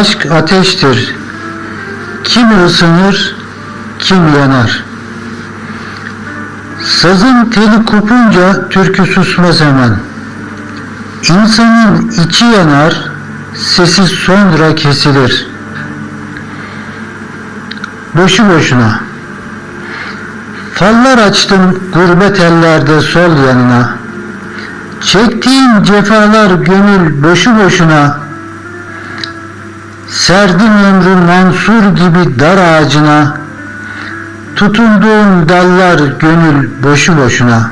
Aşk ateştir. Kim ısınır, kim yanar. Sazın teli kopunca türkü susmaz hemen. İnsanın içi yanar, sesi sonra kesilir. Boşu boşuna. Fallar açtım gurbet ellerde sol yanına. Çektiğim cefalar gönül boşu boşuna. Serdim ömrü mansur gibi dar ağacına. Tutunduğum dallar gönül boşu boşuna.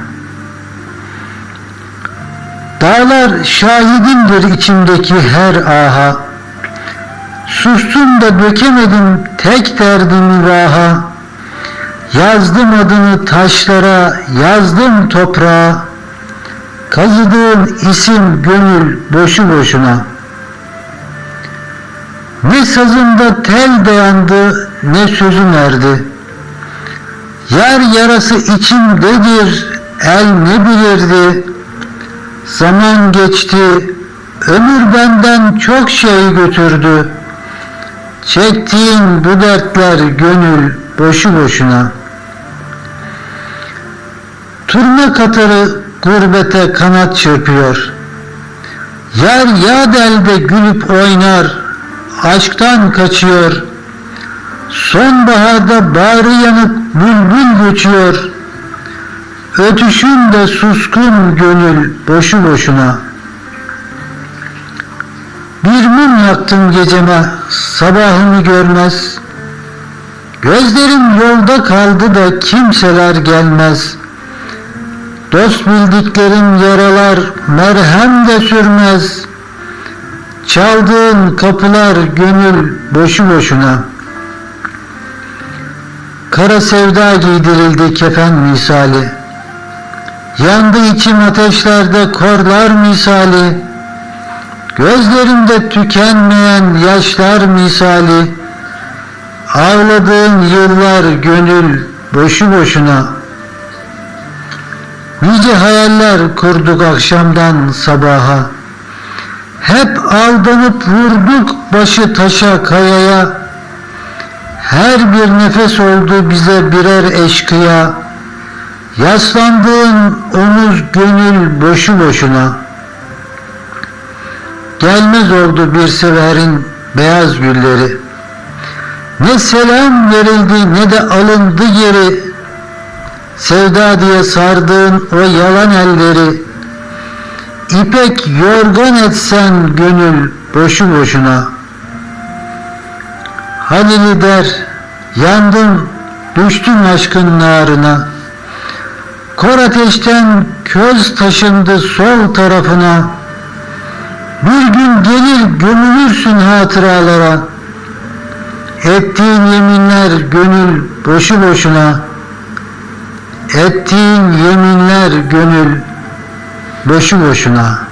Dağlar şahidimdir içimdeki her aha. Sustum da dökemedim tek derdimi vaha. Yazdım adını taşlara, yazdım toprağa. Kazıdığım isim gönül boşu boşuna. Ne sazımda tel dayandı, ne sözüm erdi. Yar yarası içimdedir, el ne bilirdi. Zaman geçti, ömür benden çok şey götürdü. Çektiğim bu dertler gönül boşu boşuna. Turna katarı gurbete kanat çırpıyor. Yar yağ elde gülüp oynar, aşktan kaçıyor. Sonbaharda bağrı yanık bülbül göçüyor. Ötüşün de suskun gönül boşu boşuna. Bir mum yaktım geceme, sabahımı görmez. Gözlerim yolda kaldı da kimseler gelmez. Dost bildiklerim yaralar merhem de sürmez. Çaldığın kapılar gönül boşu boşuna. Kara sevda giydirildi kefen misali. Yandı içim ateşlerde korlar misali. Gözlerimde tükenmeyen yaşlar misali. Ağladığın yıllar gönül boşu boşuna. Nice hayaller kurduk akşamdan sabaha. Hep aldanıp vurduk başı taşa kayaya. Her bir nefes oldu bize birer eşkıya. Yaslandığın omuz gönül boşu boşuna. Gelmez oldu bir severin beyaz gülleri. Ne selam verildi ne de alındı geri. Sevda diye sardığın o yalan elleri. İpek yorgan etsen gönül boşu boşuna. Halil'i der, yandım, düştüm aşkın narına. Kor ateşten köz taşındı sol tarafına. Bir gün gelir gömülürsün hatıralara. Ettiğin yeminler gönül boşu boşuna. Ettiğin yeminler gönül boşu boşuna.